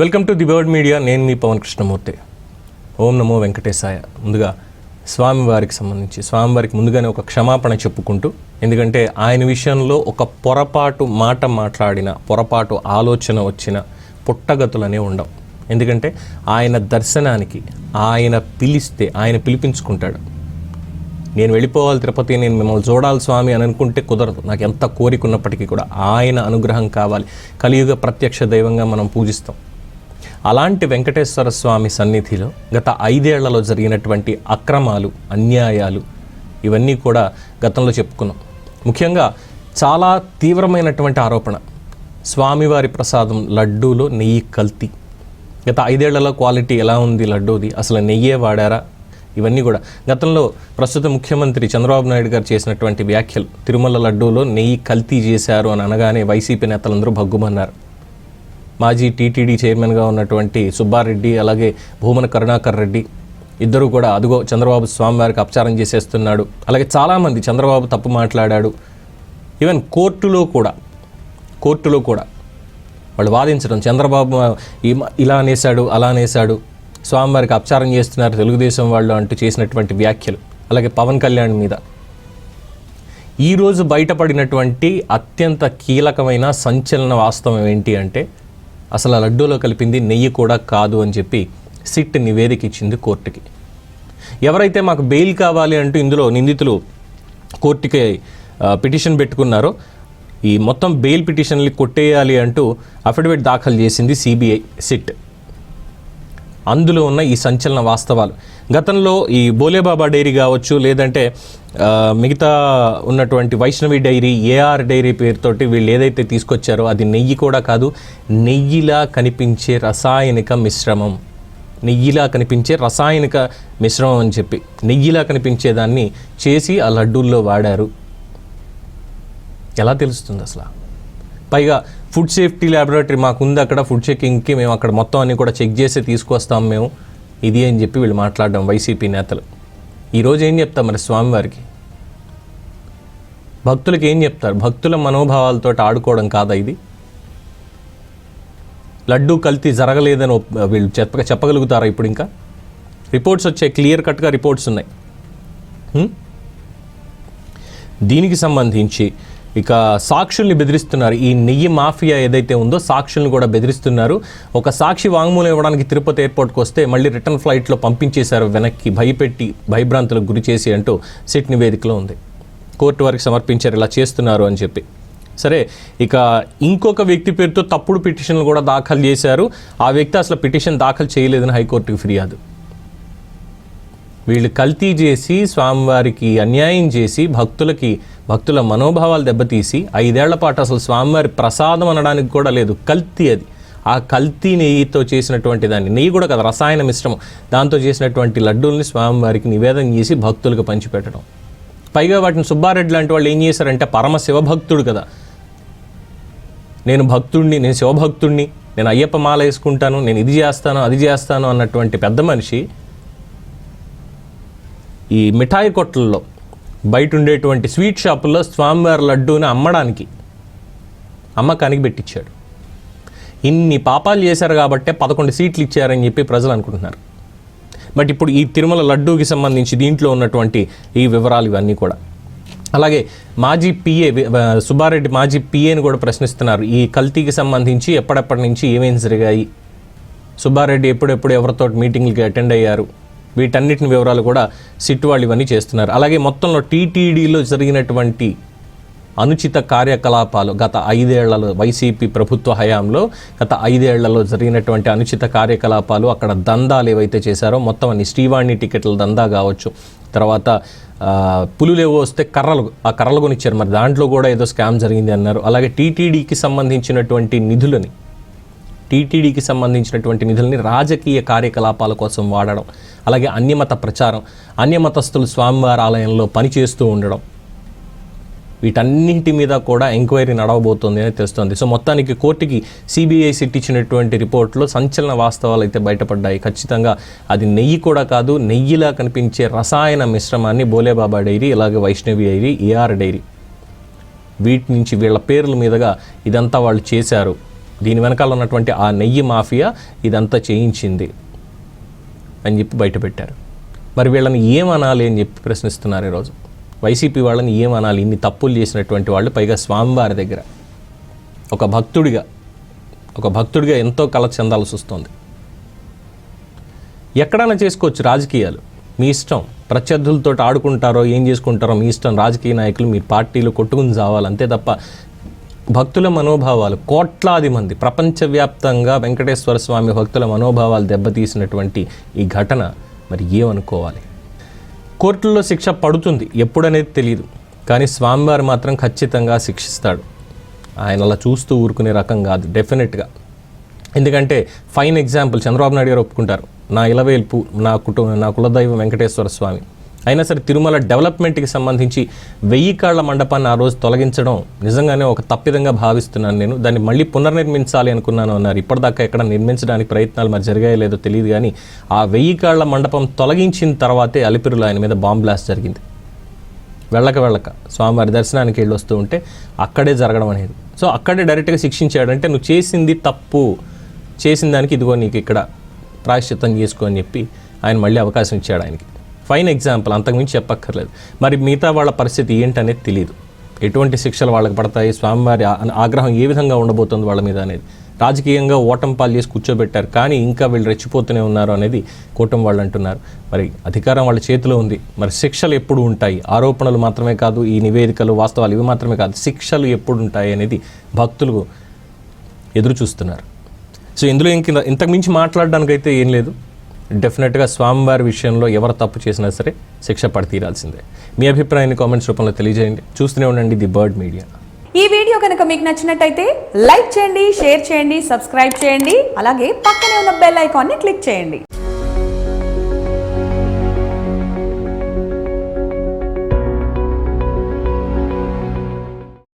Welcome to the Bird Media నేను మీ పవన్ కృష్ణమూర్తి. ఓం నమో వెంకటేశాయ. ముందుగా స్వామివారికి సంబంధించి స్వామివారికి ముందుగానే ఒక క్షమాపణ చెప్పుకుంటూ ఎందుకంటే ఆయన విషయంలో ఒక పొరపాటు మాట మాట్లాడిన పొరపాటు ఆలోచన వచ్చిన పుట్టగతులనే ఉండవు ఎందుకంటే ఆయన దర్శనానికి ఆయన పిలిస్తే ఆయన పిలిపించుకుంటాడు. నేను వెళ్ళిపోవాలి తిరుపతి నేను మిమ్మల్ని చూడాలి స్వామి అని అనుకుంటే కుదరదు. నాకు ఎంత కోరిక ఉన్నప్పటికీ కూడా ఆయన అనుగ్రహం కావాలి. కలియుగ ప్రత్యక్ష దైవంగా మనం పూజిస్తాం. అలాంటి వెంకటేశ్వర స్వామి సన్నిధిలో గత ఐదేళ్ళలో జరిగినటువంటి అక్రమాలు అన్యాయాలు ఇవన్నీ కూడా గతంలో చెప్పుకున్నాం. ముఖ్యంగా చాలా తీవ్రమైనటువంటి ఆరోపణ. స్వామివారి ప్రసాదం లడ్డూలో నెయ్యి కల్తీ. గత ఐదేళ్ళలో క్వాలిటీ ఎలా ఉంది లడ్డూది? అసలు నెయ్యే వాడారా? ఇవన్నీ కూడా. గతంలో ప్రస్తుత ముఖ్యమంత్రి చంద్రబాబు నాయుడు గారు చేసినటువంటి వ్యాఖ్యలు తిరుమల లడ్డూలో నెయ్యి కల్తీ చేశారు అని అనగానే వైసీపీ నేతలందరూ భగ్గుమన్నారు. మాజీ టీటీడీ చైర్మన్గా ఉన్నటువంటి సుబ్బారెడ్డి అలాగే భూమన కరుణాకర్ రెడ్డి ఇద్దరు కూడా అదిగో చంద్రబాబు స్వామివారికి అపచారం చేసేస్తున్నాడు. అలాగే చాలామంది చంద్రబాబు తప్పు మాట్లాడాడు. ఈవెన్ కోర్టులో కూడా కోర్టులో కూడా వాళ్ళు వాదించడం చంద్రబాబు ఇలా అనేశాడు అలా అనేశాడు స్వామివారికి అపచారం చేస్తున్నారు తెలుగుదేశం వాళ్ళు అంటూ చేసినటువంటి వ్యాఖ్యలు. అలాగే పవన్ కళ్యాణ్ మీద. ఈరోజు బయటపడినటువంటి అత్యంత కీలకమైన సంచలన వాస్తవం ఏంటి అంటే అసలు ఆ లడ్డూలో కలిపింది నెయ్యి కూడా కాదు అని చెప్పి సిట్ నివేదిక ఇచ్చింది కోర్టుకి. ఎవరైతే మాకు బెయిల్ కావాలి అంటూ ఇందులో నిందితులు కోర్టుకి పిటిషన్ పెట్టుకున్నారో ఈ మొత్తం బెయిల్ పిటిషన్లు కొట్టేయాలి అంటూ అఫిడవిట్ దాఖలు చేసింది సిబిఐ సిట్. అందులో ఉన్న ఈ సంచలన వాస్తవాలు. గతంలో ఈ బోలేబాబా డైరీ కావచ్చు లేదంటే మిగతా ఉన్నటువంటి వైష్ణవి డైరీ ఏఆర్ డైరీ పేరుతోటి వీళ్ళు ఏదైతే తీసుకొచ్చారో అది నెయ్యి కూడా కాదు నెయ్యిలా కనిపించే రసాయనిక మిశ్రమం. నెయ్యిలా కనిపించే రసాయనిక మిశ్రమం అని చెప్పి నెయ్యిలా కనిపించేదాన్ని చేసి ఆ లడ్డూల్లో వాడారు. ఎలా తెలుస్తుంది అసలు? పైగా ఫుడ్ సేఫ్టీ ల్యాబొరేటరీ మాకు ఉంది అక్కడ ఫుడ్ చెకింగ్కి మేము అక్కడ మొత్తం అన్ని కూడా చెక్ చేసి తీసుకొస్తాం మేము. ఇది అని చెప్పి వీళ్ళు మాట్లాడడం వైసీపీ నేతలు. ఈరోజు ఏం చెప్తాం మరి స్వామివారికి? భక్తులకి ఏం చెప్తారు? భక్తుల మనోభావాలతో ఆడుకోవడం కాదా ఇది? లడ్డూ కల్తీ జరగలేదని వీళ్ళు చెప్ప చెప్పగలుగుతారా ఇప్పుడు ఇంకా? రిపోర్ట్స్ వచ్చాయి క్లియర్ కట్గా రిపోర్ట్స్ ఉన్నాయి. దీనికి సంబంధించి ఇక సాక్షుల్ని బెదిరిస్తున్నారు. ఈ నెయ్యి మాఫియా ఏదైతే ఉందో సాక్షుల్ని కూడా బెదిరిస్తున్నారు. ఒక సాక్షి వాంగ్మూలం ఇవ్వడానికి తిరుపతి ఎయిర్పోర్ట్కి వస్తే మళ్ళీ రిటర్న్ ఫ్లైట్లో పంపించేశారు వెనక్కి భయపెట్టి భయభ్రాంతులకు గురి చేసి అంటూ సిట్ నివేదికలో ఉంది. కోర్టు వారికి సమర్పించారు ఇలా చేస్తున్నారు అని చెప్పి. సరే ఇక ఇంకొక వ్యక్తి పేరుతో తప్పుడు పిటిషన్లు కూడా దాఖలు చేశారు. ఆ వ్యక్తి అసలు పిటిషన్ దాఖలు చేయలేదని హైకోర్టుకి ఫిర్యాదు. వీళ్ళు కల్తీ చేసి స్వామివారికి అన్యాయం చేసి భక్తులకి భక్తుల మనోభావాలు దెబ్బతీసి ఐదేళ్ళ పాటు అసలు స్వామివారి ప్రసాదం అనడానికి కూడా లేదు. కల్తీ అది. ఆ కల్తీ నెయ్యితో చేసినటువంటి దాన్ని నెయ్యి కూడా కదా రసాయన మిశ్రమం. దాంతో చేసినటువంటి లడ్డూల్ని స్వామివారికి నివేదన చేసి భక్తులకు పంచిపెట్టడం. పైగా వాటిని సుబ్బారెడ్డి లాంటి వాళ్ళు ఏం చేశారంటే పరమ శివభక్తుడు కదా. నేను భక్తుణ్ణి నేను శివభక్తుణ్ణి నేను అయ్యప్ప మాల వేసుకుంటాను నేను ఇది చేస్తాను అది చేస్తాను అన్నటువంటి పెద్ద మనిషి ఈ మిఠాయి కొట్లలో బయట ఉండేటువంటి స్వీట్ షాపుల్లో స్వామివారి లడ్డూని అమ్మడానికి అమ్మకానికి పెట్టించాడు ఇన్ని పాపాలు చేశారు కాబట్టే పదకొండు సీట్లు ఇచ్చారని చెప్పి ప్రజలు అనుకుంటున్నారు. బట్ ఇప్పుడు ఈ తిరుమల లడ్డూకి సంబంధించి దీంట్లో ఉన్నటువంటి ఈ వివరాలు ఇవన్నీ కూడా. అలాగే మాజీ పిఏ సుబ్బారెడ్డి మాజీ పిఏని కూడా ప్రశ్నిస్తున్నారు. ఈ కల్తీకి సంబంధించి ఎప్పటిప్పటి నుంచి ఏమేమి జరిగాయి? సుబ్బారెడ్డి ఎప్పుడెప్పుడు ఎవరితో మీటింగ్లకి అటెండ్ అయ్యారు? వీటన్నిటిని వివరాలు కూడా సిట్ వాళ్ళు ఇవన్నీ చేస్తున్నారు. అలాగే మొత్తంలో టీటీడీలో జరిగినటువంటి అనుచిత కార్యకలాపాలు గత ఐదేళ్ళలో వైసీపీ ప్రభుత్వ హయాంలో గత ఐదేళ్ళలో జరిగినటువంటి అనుచిత కార్యకలాపాలు అక్కడ దందాలు ఏవైతే చేశారో మొత్తం అన్ని శ్రీవాణి టికెట్ల దందా కావచ్చు. తర్వాత పులులేవో పులులు ఏవో వస్తే కర్రలు ఆ కర్రలు కొనిచ్చారు. మరి దాంట్లో కూడా ఏదో స్కామ్ జరిగింది అన్నారు. అలాగే టీటీడీకి సంబంధించినటువంటి నిధులని టీటీడీకి సంబంధించినటువంటి నిధుల్ని రాజకీయ కార్యకలాపాల కోసం వాడడం అలాగే అన్యమత ప్రచారం అన్యమతస్తులు స్వామివారి ఆలయంలో పనిచేస్తూ ఉండడం వీటన్నింటి మీద కూడా ఎంక్వైరీ నడవబోతోంది అని తెలుస్తోంది. సో మొత్తానికి కోర్టుకి సిబిఐ సిట్ ఇచ్చినటువంటి రిపోర్ట్లో సంచలన వాస్తవాలు అయితే బయటపడ్డాయి. ఖచ్చితంగా అది నెయ్యి కూడా కాదు నెయ్యిలా కనిపించే రసాయన మిశ్రమాన్ని బోలేబాబా డైరీ అలాగే వైష్ణవి డైరీ ఏఆర్ డైరీ వీటి నుంచి వీళ్ళ పేర్ల మీదుగా ఇదంతా వాళ్ళు చేశారు. దీని వెనకాల ఉన్నటువంటి ఆ నెయ్యి మాఫియా ఇదంతా చేయించింది అని చెప్పి బయటపెట్టారు మరి వీళ్ళని ఏమనాలి అని చెప్పి ప్రశ్నిస్తున్నారు ఈరోజు. వైసీపీ వాళ్ళని ఏమనాలి? ఇన్ని తప్పులు చేసినటువంటి వాళ్ళు పైగా స్వామివారి దగ్గర. ఒక భక్తుడిగా ఒక భక్తుడిగా ఎంతో కళ చెందాల్సి వస్తుంది ఎక్కడైనా చేసుకోవచ్చు రాజకీయాలు. మీ ఇష్టం. ప్రత్యర్థులతో ఆడుకుంటారో ఏం చేసుకుంటారో మీ ఇష్టం. రాజకీయ నాయకులు మీ పార్టీలు కొట్టుకుని చావాలి అంతే తప్ప భక్తుల మనోభావాలు కోట్లాది మంది ప్రపంచవ్యాప్తంగా వెంకటేశ్వర స్వామి భక్తుల మనోభావాలు దెబ్బతీసినటువంటి ఈ ఘటన మరి ఏమనుకోవాలి? కోర్టుల్లో శిక్ష పడుతుంది ఎప్పుడనేది తెలియదు కానీ స్వామివారు మాత్రం ఖచ్చితంగా శిక్షిస్తాడు. ఆయన అలా చూస్తూ ఊరుకునే రకం కాదు డెఫినెట్గా. ఎందుకంటే ఫైన్ ఎగ్జాంపుల్ చంద్రబాబు నాయుడు గారు ఒప్పుకుంటారు. నా ఇలవేల్పు నా కుటుంబ నా కులదైవం వెంకటేశ్వర స్వామి. అయినా సరే తిరుమల డెవలప్మెంట్కి సంబంధించి వెయ్యి కాళ్ళ మండపాన్ని ఆ రోజు తొలగించడం నిజంగానే ఒక తప్పిదంగా భావిస్తున్నాను నేను. దాన్ని మళ్ళీ పునర్నిర్మించాలి అనుకున్నాను అన్నారు. ఇప్పటిదాకా ఎక్కడ నిర్మించడానికి ప్రయత్నాలు మరి జరిగాయో లేదో తెలియదు కానీ ఆ వెయ్యి కాళ్ళ మండపం తొలగించిన తర్వాతే అలిపిరులు ఆయన మీద బాంబ్ బ్లాస్ట్ జరిగింది. వెళ్ళక వెళ్ళక స్వామివారి దర్శనానికి వెళ్ళి వస్తూ ఉంటే అక్కడే జరగడం అనేది. సో అక్కడే డైరెక్ట్గా శిక్షించాడంటే నువ్వు చేసింది తప్పు. చేసిన దానికి ఇదిగో నీకు ఇక్కడ ప్రాయశ్చిత్తం చేసుకో అని చెప్పి ఆయన మళ్ళీ అవకాశం ఇచ్చాడు ఆయనకి. ఫైన్ ఎగ్జాంపుల్ అంతకుమించి చెప్పక్కర్లేదు. మరి మిగతా వాళ్ళ పరిస్థితి ఏంటనేది తెలియదు ఎటువంటి శిక్షలు వాళ్ళకి పడతాయి? స్వామివారి ఆగ్రహం ఏ విధంగా ఉండబోతుంది వాళ్ళ మీద అనేది. రాజకీయంగా ఓటం పాలు చేసి కూర్చోబెట్టారు కానీ ఇంకా వీళ్ళు రెచ్చిపోతూనే ఉన్నారు అనేది కూటమి వాళ్ళు అంటున్నారు. మరి అధికారం వాళ్ళ చేతిలో ఉంది. మరి శిక్షలు ఎప్పుడు ఉంటాయి? ఆరోపణలు మాత్రమే కాదు ఈ నివేదికలు వాస్తవాలు ఇవి మాత్రమే కాదు శిక్షలు ఎప్పుడు ఉంటాయి అనేది భక్తులు ఎదురు చూస్తున్నారు సో ఇందులో ఇంక ఇంతకు మించి మాట్లాడడానికి అయితే ఏం లేదు. డెఫినెట్గా స్వామివారి విషయంలో ఎవరు తప్పు చేసినా సరే శిక్ష పడి తీరాల్సిందే మీ అభిప్రాయాన్ని కామెంట్స్ రూపంలో తెలియజేయండి. చూస్తూనే ఉండండి ది బర్డ్ మీడియా. ఈ వీడియో కనుక మీకు నచ్చినట్టయితే లైక్ చేయండి షేర్ చేయండి సబ్స్క్రైబ్ చేయండి అలాగే పక్కనే ఉన్న బెల్ ఐకాన్ని క్లిక్ చేయండి.